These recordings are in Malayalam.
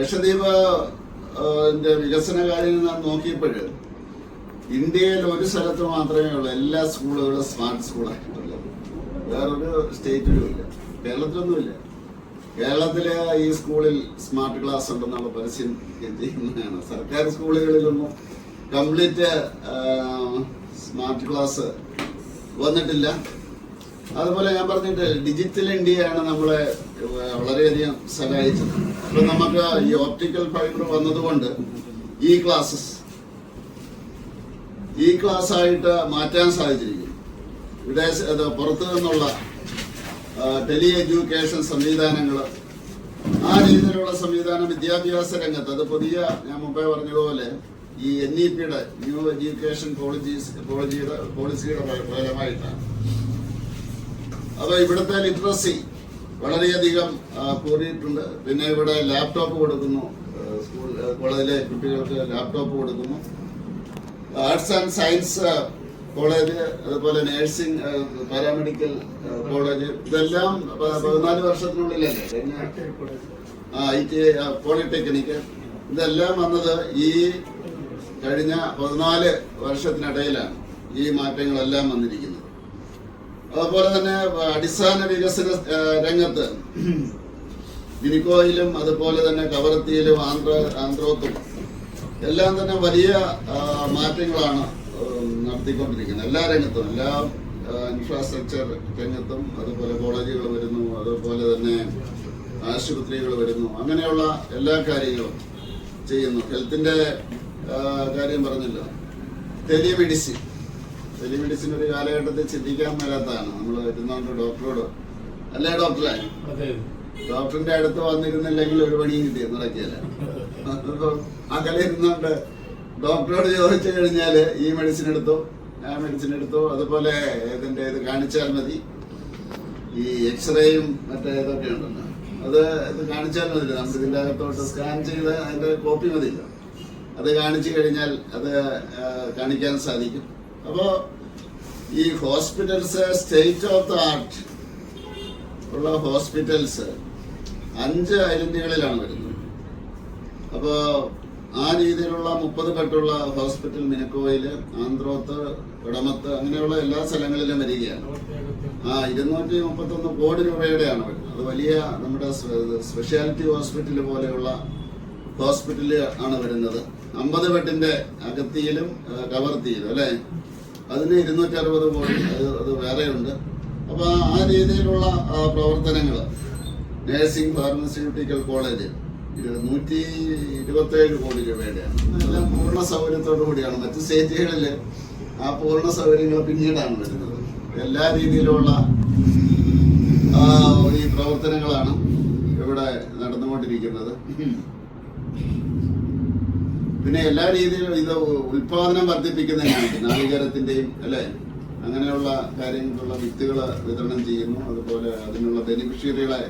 ലക്ഷദ്വീപ് വികസന കാര്യങ്ങൾ നാം നോക്കിയപ്പോൾ ഇന്ത്യയിൽ ഒരു സ്ഥലത്ത് മാത്രമേ ഉള്ളൂ എല്ലാ സ്കൂളുകളും സ്മാർട്ട് സ്കൂളായിട്ടുള്ളത്. വേറൊരു സ്റ്റേറ്റിലും ഇല്ല. കേരളത്തിലൊന്നുമില്ല. കേരളത്തിലെ ഈ സ്കൂളിൽ സ്മാർട്ട് ക്ലാസ് ഉണ്ടെന്നുള്ള പരസ്യം ചെയ്യുന്നതാണ്. സർക്കാർ സ്കൂളുകളിലൊന്നും കംപ്ലീറ്റ് സ്മാർട്ട് ക്ലാസ് വന്നിട്ടില്ല. അതുപോലെ ഞാൻ പറഞ്ഞിട്ട് ഡിജിറ്റൽ ഇന്ത്യയാണ് നമ്മളെ വളരെയധികം സഹായിച്ചത്. അപ്പൊ നമുക്ക് ഈ ഓപ്റ്റിക്കൽ ഫൈബർ വന്നതുകൊണ്ട് ഈ ക്ലാസ്സസ് ഈ ക്ലാസ് ആയിട്ട് മാറ്റാൻ സാധിച്ചിരിക്കും വിദേശ പുറത്തു നിന്നുള്ള ടെലി എഡ്യൂക്കേഷൻ സംവിധാനങ്ങൾ ആ രീതിയിലുള്ള സംവിധാനം വിദ്യാഭ്യാസ രംഗത്ത് അത് പുതിയ ഞാൻ മുമ്പേ പറഞ്ഞതുപോലെ ഈ എൻ ഇ പിയുടെ ന്യൂ എഡ്യൂക്കേഷൻ പോളിസിയുടെ പോളിസിയുടെ ഫലമായിട്ടാണ്. അപ്പൊ ഇവിടുത്തെ ലിറ്ററസി വളരെയധികം കൂടിയിട്ടുണ്ട് പിന്നെ ഇവിടെ ലാപ്ടോപ്പ് കൊടുക്കുന്നു. സ്കൂൾ കോളേജിലെ കുട്ടികൾക്ക് ലാപ്ടോപ്പ് കൊടുക്കുന്നു. ആർട്സ് ആൻഡ് സയൻസ് കോളേജ് അതുപോലെ നഴ്സിംഗ് പാരാമെഡിക്കൽ കോളേജ് ഇതെല്ലാം പതിനാല് വർഷത്തിനുള്ളിലല്ലേ? ആ പോളിടെക്നിക്ക് ഇതെല്ലാം വന്നത് ഈ കഴിഞ്ഞ പതിനാല് വർഷത്തിനിടയിലാണ് ഈ മാറ്റങ്ങളെല്ലാം വന്നിരിക്കുന്നത്. അതുപോലെ തന്നെ അടിസ്ഥാന വികസന രംഗത്ത് ബിനിക്കോയിലും അതുപോലെ തന്നെ കവറത്തിയിലും ആന്ധ്ര ആന്ധ്രോത്തും എല്ലാം തന്നെ വലിയ മാറ്റങ്ങളാണ് നടത്തിക്കൊണ്ടിരിക്കുന്നത്. എല്ലാ രംഗത്തും എല്ലാ ഇൻഫ്രാസ്ട്രക്ചർ രംഗത്തും അതുപോലെ കോളേജുകൾ വരുന്നു അതുപോലെ തന്നെ ആശുപത്രികൾ വരുന്നു അങ്ങനെയുള്ള എല്ലാ കാര്യങ്ങളും ചെയ്യുന്നു. ഹെൽത്തിന്റെ കാര്യം പറഞ്ഞല്ലോ. ടെലിമെഡിസിൻ ടെലിമെഡിസിൻ ഒരു കാലഘട്ടത്തിൽ ചിന്തിക്കാൻ മേലാത്തതാണ്. നമ്മൾ വരുന്നോണ്ട് ഡോക്ടറോട് അല്ലേ ഡോക്ടറെ? ഡോക്ടറിന്റെ അടുത്ത് വന്നിരുന്നില്ലെങ്കിൽ ഒരു പണിയും കിട്ടി നടക്കിയല്ല അകലെ ഇരുന്നോണ്ട് ഡോക്ടറോട് ചോദിച്ചു കഴിഞ്ഞാൽ ഈ മെഡിസിൻ എടുത്തു ആ മെഡിസിൻ എടുത്തു അതുപോലെ ഇതിന്റെ ഇത് കാണിച്ചാൽ മതി. ഈ എക്സ്റേയും മറ്റേ ഇതൊക്കെ ഉണ്ടല്ലോ. അത് ഇത് കാണിച്ചാൽ മതി നമുക്ക് ഇതിന്റെ അകത്തോട്ട് സ്കാൻ ചെയ്ത് അതിന്റെ കോപ്പി മതിയല്ലോ. അത് കാണിച്ചു കഴിഞ്ഞാൽ അത് കാണിക്കാൻ സാധിക്കും. അപ്പോ ഈ hospitals state of the art ഉള്ള ഹോസ്പിറ്റൽസ് അഞ്ച് ഐലൻഡുകളിലാണ് വരുന്നത്. അപ്പോൾ ആ രീതിയിലുള്ള മുപ്പത് കെട്ടുള്ള ഹോസ്പിറ്റൽ മിനക്കോയിൽ ആന്ധ്രോത്ത് ഇടമത്ത് അങ്ങനെയുള്ള എല്ലാ സ്ഥലങ്ങളിലും വരികയാണ്. ആ ഇരുന്നൂറ്റി മുപ്പത്തൊന്ന് കോടി രൂപയുടെയാണ് വരുന്നത്. അത് വലിയ നമ്മുടെ സ്പെഷ്യാലിറ്റി ഹോസ്പിറ്റൽ പോലെയുള്ള ഹോസ്പിറ്റലിൽ ആണ് വരുന്നത്. അമ്പത് ബെഡിന്റെ അകത്തിയിലും കവർത്തിയിലും അല്ലെ? അതിന് ഇരുന്നൂറ്റി അറുപത് കോടി അത് വേറെയുണ്ട്. അപ്പൊ ആ രീതിയിലുള്ള പ്രവർത്തനങ്ങൾ നഴ്സിംഗ് ഫാർമസ്യൂട്ടിക്കൽ കോളേജ് നൂറ്റി ഇരുപത്തി ഏഴ് കോടി രൂപയുടെയാണ്. എല്ലാം പൂർണ സൗകര്യത്തോടു കൂടിയാണ്. മറ്റ് സ്റ്റേറ്റുകളിൽ ആ പൂർണ സൗകര്യങ്ങൾ പിന്നീടാണ് വരുന്നത്. എല്ലാ രീതിയിലുള്ള ഈ പ്രവർത്തനങ്ങളാണ് ഇവിടെ നടന്നുകൊണ്ടിരിക്കുന്നത്. പിന്നെ എല്ലാ രീതിയിലും ഇത് ഉൽപാദനം വർദ്ധിപ്പിക്കുന്നതിനാണ്. നാളികേരത്തിന്റെയും അല്ലെ? അങ്ങനെയുള്ള കാര്യങ്ങളുള്ള വിത്തുകൾ വിതരണം ചെയ്യുന്നു. അതുപോലെ അതിനുള്ള ബെനിഫിഷ്യറികളെ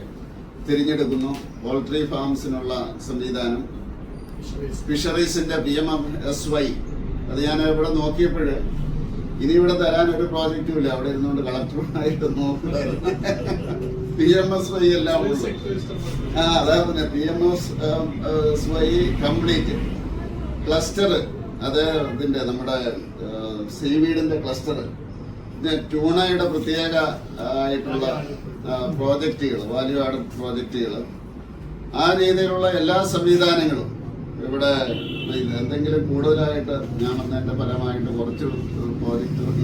തിരഞ്ഞെടുക്കുന്നു. പോൾട്രി ഫാംസിനുള്ള സംവിധാനം. ഫിഷറീസിന്റെ പി എം എസ് വൈ. അത് ഞാൻ ഇവിടെ നോക്കിയപ്പോൾ ഇനി ഇവിടെ തരാൻ ഒരു പ്രോജക്റ്റും ഇല്ല. അവിടെ ഇരുന്നുകൊണ്ട് കളക്ടറുമായിട്ട് നോക്കുകയായിരുന്നു പി എം എസ് വൈ എല്ലാം ആ അതാ പിന്നെ P M S Y complete. Cluster അത് ഇതിന്റെ നമ്മുടെ സീവീഡിന്റെ ക്ലസ്റ്റർ പിന്നെ ട്യൂണയുടെ പ്രത്യേക ആയിട്ടുള്ള പ്രോജക്റ്റുകൾ വാല്യൂ ആഡ് പ്രോജക്റ്റുകൾ ആ രീതിയിലുള്ള എല്ലാ സംവിധാനങ്ങളും ഇവിടെ എന്തെങ്കിലും കൂടുതലായിട്ട് ഞാൻ വന്നതിന്റെ ഫലമായിട്ട് കുറച്ച് പ്രോജക്റ്റുകൾ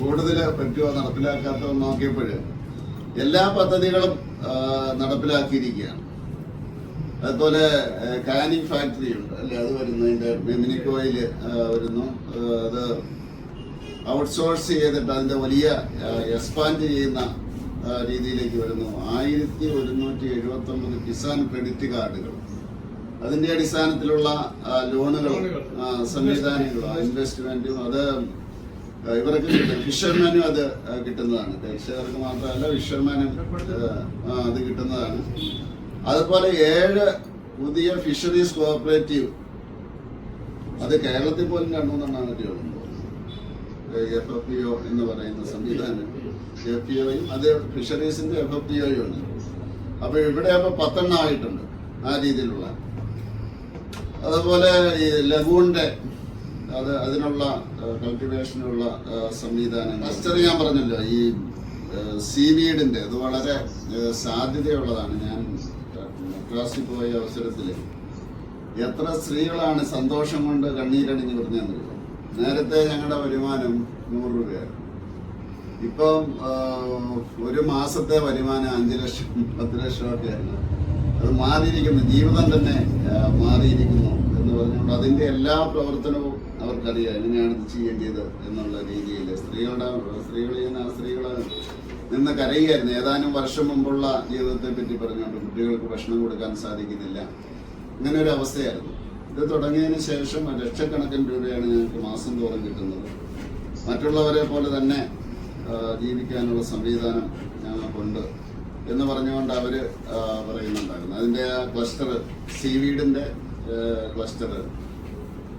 കൂടുതൽ പറ്റുമോ നടപ്പിലാക്കാത്തോ എന്ന് നോക്കിയപ്പോൾ എല്ലാ പദ്ധതികളും നടപ്പിലാക്കിയിരിക്കുകയാണ്. അതുപോലെ കാനിങ് ഫാക്ടറി ഉണ്ട്. അല്ലെ? അത് വരുന്നതിന്റെ മിനിക്കോയിൽ വരുന്നു. അത് ഔട്ട്സോഴ്സ് ചെയ്തിട്ട് അതിന്റെ വലിയ എക്സ്പാൻഡ് ചെയ്യുന്ന രീതിയിലേക്ക് വരുന്നു. ആയിരത്തി ഒരുന്നൂറ്റി എഴുപത്തി ഒമ്പത് കിസാൻ ക്രെഡിറ്റ് കാർഡുകൾ. അതിന്റെ അടിസ്ഥാനത്തിലുള്ള ലോണുകൾ സംവിധാനങ്ങളും ഇൻവെസ്റ്റ്മെന്റും അത് ഇവർക്ക് കിട്ടും. ഫിഷർമാനും അത് കിട്ടുന്നതാണ്. കർഷകർക്ക് മാത്രമല്ല ഫിഷർമാനും അത് കിട്ടുന്നതാണ്. അതുപോലെ ഏഴ് പുതിയ ഫിഷറീസ് കോഓപ്പറേറ്റീവ് അത് കേരളത്തിൽ പോലും രണ്ടുമൂന്നെണ്ണമാണ് തോന്നുന്നത് എഫ് എഫ് ഒ എന്ന് പറയുന്ന സംവിധാനം. എഫ് പി ഒയും അത് ഫിഷറീസിന്റെ എഫ് എഫ് പി ഒയും ഉണ്ട് അപ്പൊ ഇവിടെ അപ്പൊ പത്തെണ്ണം ആയിട്ടുണ്ട് ആ രീതിയിലുള്ള. അതുപോലെ ഈ ലഗൂണിന്റെ അത് അതിനുള്ള കൾട്ടിവേഷനുള്ള സംവിധാനം. അസ്റ്റർ ഞാൻ പറഞ്ഞല്ലോ ഈ സീവീഡിന്റെ അത് വളരെ സാധ്യതയുള്ളതാണ്. ഞാൻ ക്ലാസ്സിൽ പോയ അവസരത്തിൽ എത്ര സ്ത്രീകളാണ് സന്തോഷം കൊണ്ട് കണ്ണീരണിഞ്ഞ് പറഞ്ഞതെന്നറിയോ നേരത്തെ ഞങ്ങളുടെ വരുമാനം നൂറ് രൂപയായിരുന്നു. ഇപ്പം ഒരു മാസത്തെ വരുമാനം അഞ്ച് ലക്ഷം പത്ത് ലക്ഷം ആയിരുന്നു. അത് മാറിയിരിക്കുന്നു. ജീവിതം തന്നെ മാറിയിരിക്കുന്നു എന്ന് പറഞ്ഞുകൊണ്ട് അതിന്റെ എല്ലാ പ്രവർത്തനവും അവർക്കറിയാം. എങ്ങനെയാണ് ഇത് ചെയ്യേണ്ടത് എന്നുള്ള രീതിയിൽ സ്ത്രീകളുടെ സ്ത്രീകൾ ചെയ്യുന്ന ആ സ്ത്രീകൾ നിന്ന് കരയുകയായിരുന്നു. ഏതാനും വർഷം മുമ്പുള്ള ജീവിതത്തെ പറ്റി പറഞ്ഞുകൊണ്ട് കുട്ടികൾക്ക് ഭക്ഷണം കൊടുക്കാൻ സാധിക്കുന്നില്ല. അങ്ങനെ ഒരു അവസ്ഥയായിരുന്നു. ഇത് തുടങ്ങിയതിന് ശേഷം ലക്ഷക്കണക്കിന് രൂപയാണ് ഞങ്ങൾക്ക് മാസം തോറും കിട്ടുന്നത്. മറ്റുള്ളവരെ പോലെ തന്നെ ജീവിക്കാനുള്ള സംവിധാനം ഞങ്ങൾക്കുണ്ട് എന്ന് പറഞ്ഞുകൊണ്ട് അവർ പറയുന്നുണ്ടായിരുന്നു. അതിന്റെ ആ ക്ലസ്റ്റർ സീവീഡിന്റെ ക്ലസ്റ്റർ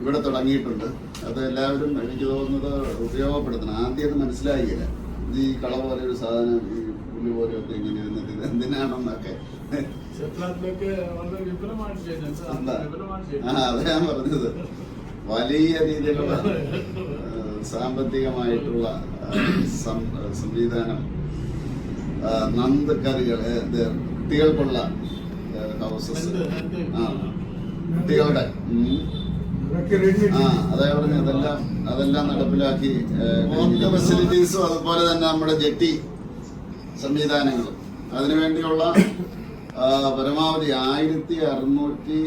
ഇവിടെ തുടങ്ങിയിട്ടുണ്ട്. അത് എല്ലാവരും എനിക്ക് തോന്നുന്നത് ഉപയോഗപ്പെടുത്തണം. ആദ്യം അത് മനസ്സിലായില്ല. ഇത് ഈ കള പോലെ ഒരു സാധനം ഈ പുല്ല് പോലെയൊക്കെ ഇങ്ങനെ ഇരുന്നിട്ട് ഇത് എന്തിനാണെന്നൊക്കെ ആ അതാ ഞാൻ പറഞ്ഞത്. വലിയ രീതിയിലുള്ള സാമ്പത്തികമായിട്ടുള്ള സംവിധാനം. നന്ദക്കറികൾ നന്ദ് കറികൾ കുട്ടികൾക്കുള്ള ഹൗസസ്? ആ കുട്ടികളുടെ അതെല്ലാം അതെല്ലാം നടപ്പിലാക്കി ഫെസിലിറ്റീസും അതുപോലെ തന്നെ നമ്മുടെ ജെട്ടി സംവിധാനങ്ങളും അതിനുവേണ്ടിയുള്ള പരമാവധി ആയിരത്തി അറുന്നൂറ്റി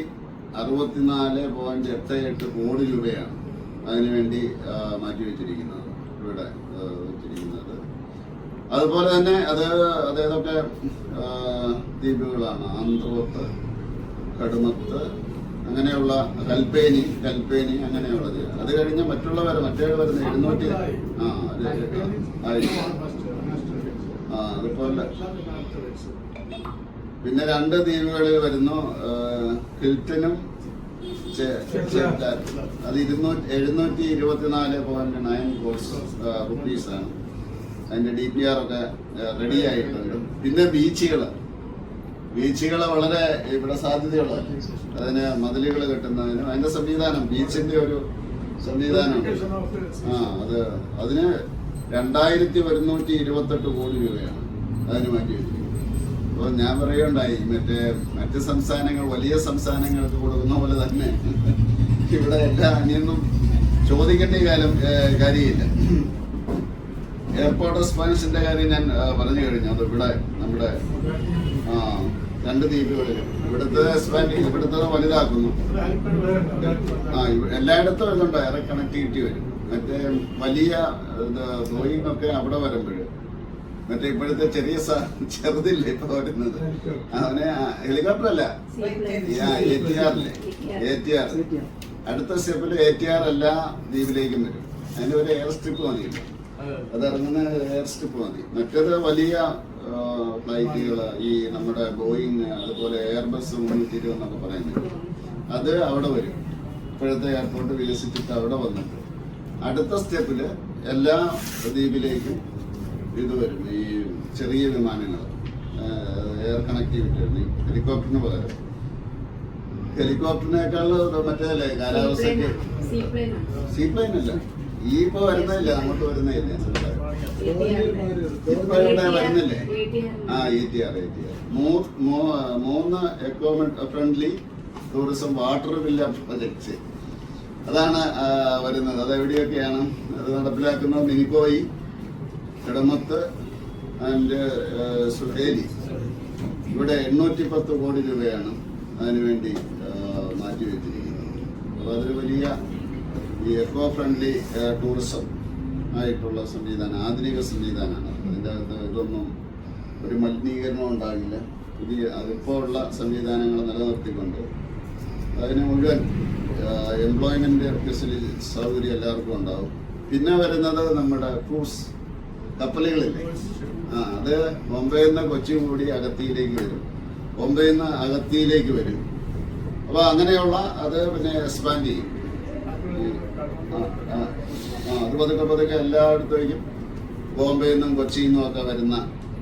അറുപത്തിനാല് പോയിന്റ് എട്ട് എട്ട് കോടി രൂപയാണ് അതിനുവേണ്ടി മാറ്റി മാറ്റിവെച്ചിരിക്കുന്നത് ഇവിടെ വെച്ചിരിക്കുന്നത്. അതുപോലെ തന്നെ അത് അതേതൊക്കെ ദ്വീപുകളാണ്? ആന്ത്രോത്ത് കടുമത്ത് അങ്ങനെയുള്ള കൽപ്പേനി കൽപ്പേനി അങ്ങനെയുള്ളത്. അത് കഴിഞ്ഞ് മറ്റുള്ളവർ മറ്റേ വരുന്ന എഴുന്നൂറ്റി ആ അതുപോലെ. പിന്നെ രണ്ട് ദ്വീപുകളിൽ വരുന്നു ഹിൽട്ടനും. അത് ഇരുന്നൂറ്റി എഴുന്നൂറ്റി ഇരുപത്തിനാല് പോയിന്റ് നയൻ കോഴ്സ് റുപ്പീസാണ് അതിന്റെ ഡി പി ആർ ഒക്കെ റെഡി ആയിട്ടുണ്ട്. പിന്നെ ബീച്ചുകൾ ബീച്ചുകൾ വളരെ ഇവിടെ സാധ്യതയുള്ള അതിന് മതിലുകൾ കെട്ടുന്നതിനും അതിന്റെ സംവിധാനം ബീച്ചിന്റെ ഒരു സംവിധാനം ആ അത് അതിന് രണ്ടായിരത്തി ഒരുന്നൂറ്റി ഇരുപത്തെട്ട് കോടി രൂപയാണ് അതിന് മാറ്റി വെച്ചിരിക്കുന്നത്. അപ്പോൾ ഞാൻ പറയുകയുണ്ടായി മറ്റേ മറ്റ് സംസ്ഥാനങ്ങൾ വലിയ സംസ്ഥാനങ്ങൾക്ക് കൊടുക്കുന്ന പോലെ തന്നെ ഇവിടെ എല്ലാ അന്യൊന്നും ചോദിക്കേണ്ട കാലം കാര്യമില്ല. എയർപോർട്ട് എക്സ്പാൻഷന്റെ കാര്യം ഞാൻ പറഞ്ഞു കഴിഞ്ഞു. അത് ഇവിടെ നമ്മുടെ ആ രണ്ട് ദ്വീപുകളിലും ഇവിടുത്തെ ഇവിടുത്തെ വലുതാക്കുന്നു. ആ എല്ലായിടത്തും ഇതുണ്ട്. ഏറെ കണക്ടിവിറ്റി വരും. മറ്റേ വലിയ ബോയിങ് ഒക്കെ അവിടെ വരുമ്പോഴ്. മറ്റേ ഇപ്പോഴത്തെ ചെറിയ ചെറുതില്ലേ ഇപ്പൊ വരുന്നത്. അവനെ ഹെലികോപ്റ്റർ അല്ല. എ ടി ആറില്ലേ എ ടി ആർ അടുത്ത സ്റ്റെപ്പിൽ എ ടി ആർ എല്ലാ ദ്വീപിലേക്കും വരും. അതിന് ഒരു എയർ സ്ട്രിപ്പ് മതി അത് ഇറങ്ങുന്ന എയർ സ്ട്രിപ്പ് മതി മറ്റേത് വലിയ ഫ്ലൈറ്റുകൾ ഈ നമ്മുടെ ബോയിങ് അതുപോലെ എയർബസ് മുന്നൂറ്റി ഇരുപത് എന്നൊക്കെ പറയുന്നത്. അത് അവിടെ വരും. ഇപ്പോഴത്തെ എയർപോർട്ട് വികസിച്ചിട്ട് അവിടെ വന്നിട്ട്. അടുത്ത സ്റ്റെപ്പിൽ എല്ലാ ദ്വീപിലേക്കും ഇത് വരും. ഈ ചെറിയ വിമാനങ്ങൾ എയർ കണക്ടിവിറ്റി ഉണ്ട്. ഹെലികോപ്റ്ററിന് പകരം. ഹെലികോപ്റ്ററിനേക്കാൾ മറ്റേതല്ലേ കാലാവസ്ഥയ്ക്ക്? സീപ്ലെയിൻ അല്ല ഈ ഇപ്പൊ വരുന്നില്ല അങ്ങോട്ട് വരുന്നില്ല ആ ഇ ടി ആർ മൂന്ന് എക്കോമെന്റ് friendly tourism water villa projects അതാണ് വരുന്നത്. അത് എവിടെയൊക്കെയാണ്? അത് നടപ്പിലാക്കുന്നത് മിനിക്കോയി ഇടമത്ത് ആൻഡ് സുഹേലി. ഇവിടെ എണ്ണൂറ്റി പത്ത് കോടി രൂപയാണ് അതിനുവേണ്ടി ആ, മാറ്റിവെച്ചിരിക്കുന്നത്. അപ്പോൾ അതൊരു വലിയ ഈ എക്കോ ഫ്രണ്ട്ലി ടൂറിസം ആയിട്ടുള്ള സംവിധാനം ആധുനിക സംവിധാനമാണ്. അതിന്റെ അകത്ത് ഇതൊന്നും ഒരു മലിനീകരണം ഉണ്ടാകില്ല. പുതിയ അതിപ്പോൾ ഉള്ള സംവിധാനങ്ങൾ നിലനിർത്തിക്കൊണ്ട് അതിന് മുഴുവൻ എംപ്ലോയ്മെന്റ് ഫെസിലിറ്റി സൗകര്യം എല്ലാവർക്കും ഉണ്ടാവും. പിന്നെ വരുന്നത് നമ്മുടെ ക്രൂസ് കപ്പലുകളില്ലേ? ആ അത് ബോംബെയിൽ നിന്ന് കൊച്ചി കൂടി അകത്തിയിലേക്ക് വരും. ബോംബെയിൽ നിന്ന് അകത്തിയിലേക്ക് വരും. അപ്പോൾ അങ്ങനെയുള്ള അത് പിന്നെ എക്സ്പാൻഡ് ചെയ്യും. ആ, ആ, അത് പതുക്കെ പതുക്കെ എല്ലായിടത്തേക്കും ബോംബെയിൽ നിന്നും കൊച്ചിയിൽ നിന്നും ഒക്കെ വരുന്ന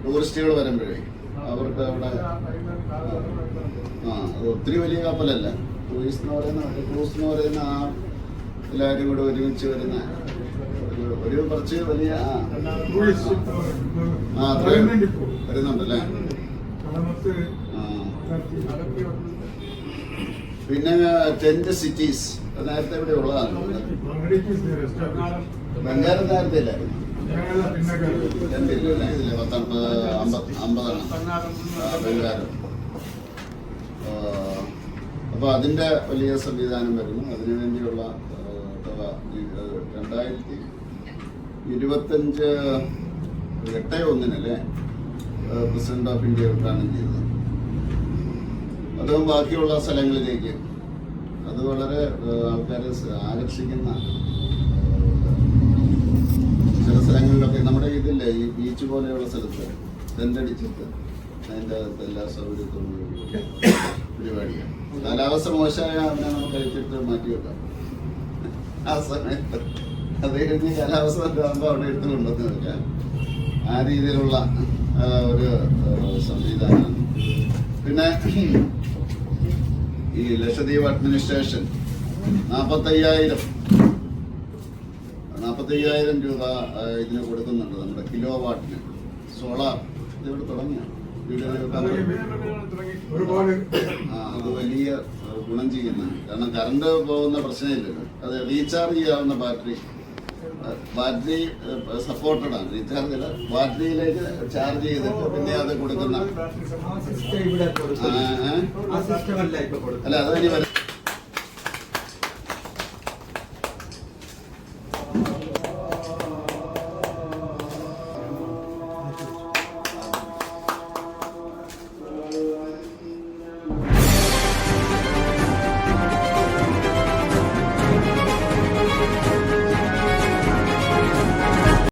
ടൂറിസ്റ്റുകൾ വരുമ്പോഴേ അവർക്ക് അവിടെ ആ അത് ഒത്തിരി വലിയ കപ്പലല്ല. ടൂറിസ്റ്റ് എന്ന് പറയുന്ന ടൂറിസ്റ്റ് എന്ന് പറയുന്ന ആ എല്ലാവരും കൂടെ ഒരുമിച്ച് വരുന്ന ഒരു- കുറച്ച് വലിയ ആ. അത്രയും വരുന്നുണ്ടല്ലേ? പിന്നെ ടെന്റ് സിറ്റീസ് നേരത്തെ ഇവിടെ ഉള്ളതാണ് ബംഗാരം നേരത്തെ ഇല്ലായിരുന്നു ഇതില്ല പത്തമ്പത് അമ്പത് അമ്പതാണ്. ബംഗാരം. വലിയ സംവിധാനം വരുന്നു. അതിനുവേണ്ടിയുള്ള തുക രണ്ടായിരത്തി ഇരുപത്തഞ്ച് എട്ട് ഒന്നിനല്ലേ പ്രസിഡന്റ് ഓഫ് ഇന്ത്യ ഉദ്ഘാടനം ചെയ്തത്. അതും ബാക്കിയുള്ള സ്ഥലങ്ങളിലേക്ക് അത് വളരെ ആൾക്കാരെ ആകർഷിക്കുന്ന ചില സ്ഥലങ്ങളിലൊക്കെ നമ്മുടെ ഇതില്ലേ ഈ ബീച്ച് പോലെയുള്ള സ്ഥലത്ത് ടെന്റടിച്ചിട്ട് അതിന്റെ അകത്ത് എല്ലാ സൗകര്യത്തോടും പരിപാടിയാണ്. കാലാവസ്ഥ മോശമായ അവനെ നമുക്ക് അഴിച്ചിട്ട് മാറ്റി വെക്കാം. ആ സമയത്ത് അത് കഴിഞ്ഞ് കാലാവസ്ഥ ആകുമ്പോൾ അവിടെ എടുത്ത് കൊണ്ടുവന്ന് ആ രീതിയിലുള്ള ഒരു സംവിധാനം. സംവിധാനമാണ് പിന്നെ ഈ ലക്ഷദ്വീപ് അഡ്മിനിസ്ട്രേഷൻ നാൽപ്പത്തയ്യായിരം നാൽപ്പത്തയ്യായിരം രൂപ ഇതിന് കൊടുക്കുന്നുണ്ട് നമ്മുടെ കിലോ വാട്ടിന് സോളാർ. ഇതിവിടെ തുടങ്ങിയാണ് അത് വലിയ ഗുണം ചെയ്യുന്നതാണ് കാരണം കറണ്ട് പോകുന്ന പ്രശ്നമില്ലല്ലോ. അത് റീചാർജ് ചെയ്യാവുന്ന ബാറ്ററി. ബാറ്ററി സപ്പോർട്ടഡ് ആണ്. റീചാർജ് അല്ല ബാറ്ററിയിലേക്ക് ചാർജ് ചെയ്തിട്ട് പിന്നെ അത് കൊടുക്കുന്ന അല്ല ഇപ്പൊ